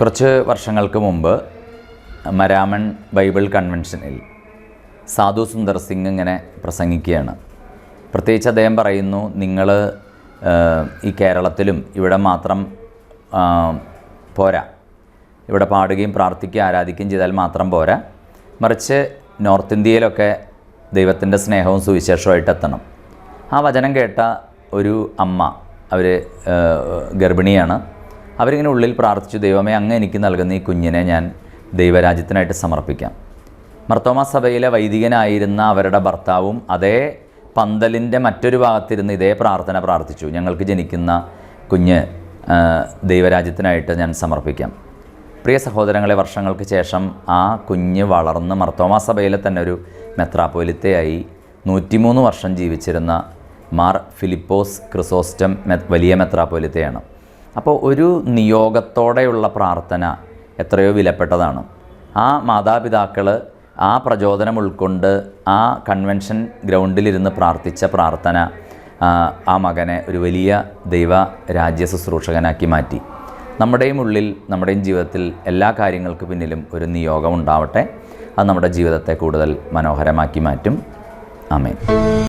കുറച്ച് വർഷങ്ങൾക്ക് മുമ്പ് മരാമൺ ബൈബിൾ കൺവെൻഷനിൽ സാധു സുന്ദർ സിംഗ് ഇങ്ങനെ പ്രസംഗിക്കുകയാണ്. പ്രത്യേകിച്ച് അദ്ദേഹം പറയുന്നു നിങ്ങൾ ഈ കേരളത്തിലും ഇവിടെ മാത്രം പോരാ. ഇവിടെ പാടുകയും പ്രാർത്ഥിക്കുകയും ആരാധിക്കുകയും ചെയ്താൽ മാത്രം പോരാ. മറിച്ച് നോർത്ത് ഇന്ത്യയിലൊക്കെ ദൈവത്തിന്റെ സ്നേഹവും സുവിശേഷവുമായിട്ട് എത്തണം. ആ വചനം കേട്ട ഒരു അമ്മ അവർ ഗർഭിണിയാണ്. അവരിങ്ങനെ ഉള്ളിൽ പ്രാർത്ഥിച്ചു ദൈവമേ അങ്ങ് എനിക്ക് നൽകുന്ന ഈ കുഞ്ഞിനെ ഞാൻ ദൈവരാജ്യത്തിനായിട്ട് സമർപ്പിക്കാം. മർത്തോമ സഭയിലെ വൈദികനായിരുന്ന അവരുടെ ഭർത്താവും അതേ പന്തലിന്റെ മറ്റൊരു ഭാഗത്തിരുന്ന് ഇതേ പ്രാർത്ഥന പ്രാർത്ഥിച്ചു ഞങ്ങൾക്ക് ജനിക്കുന്ന കുഞ്ഞ് ദൈവരാജ്യത്തിനായിട്ട് ഞാൻ സമർപ്പിക്കാം. പ്രിയ സഹോദരങ്ങളെ വർഷങ്ങൾക്ക് ശേഷം ആ കുഞ്ഞ് വളർന്ന് മർത്തോമ സഭയിലെ തന്നെ ഒരു മെത്രാപ്പോലിത്തയായി നൂറ്റിമൂന്ന് വർഷം ജീവിച്ചിരുന്ന മാർ ഫിലിപ്പോസ് ക്രിസോസ്റ്റം വലിയ മെത്രാപ്പോലിത്തയാണ്. അപ്പോൾ ഒരു നിയോഗത്തോടെയുള്ള പ്രാർത്ഥന എത്രയോ വിലപ്പെട്ടതാണ്. ആ മാതാപിതാക്കൾ ആ പ്രചോദനം ഉൾക്കൊണ്ട് ആ കൺവെൻഷൻ ഗ്രൗണ്ടിലിരുന്ന് പ്രാർത്ഥിച്ച പ്രാർത്ഥന ആ, മകനെ ഒരു വലിയ ദൈവ രാജ്യ ശുശ്രൂഷകനാക്കി മാറ്റി. നമ്മുടെയും ഉള്ളിൽ നമ്മുടെയും ജീവിതത്തിൽ എല്ലാ കാര്യങ്ങൾക്ക് പിന്നിലും ഒരു നിയോഗം ഉണ്ടാവട്ടെ. അത് നമ്മുടെ ജീവിതത്തെ കൂടുതൽ മനോഹരമാക്കി മാറ്റും. ആമേൻ.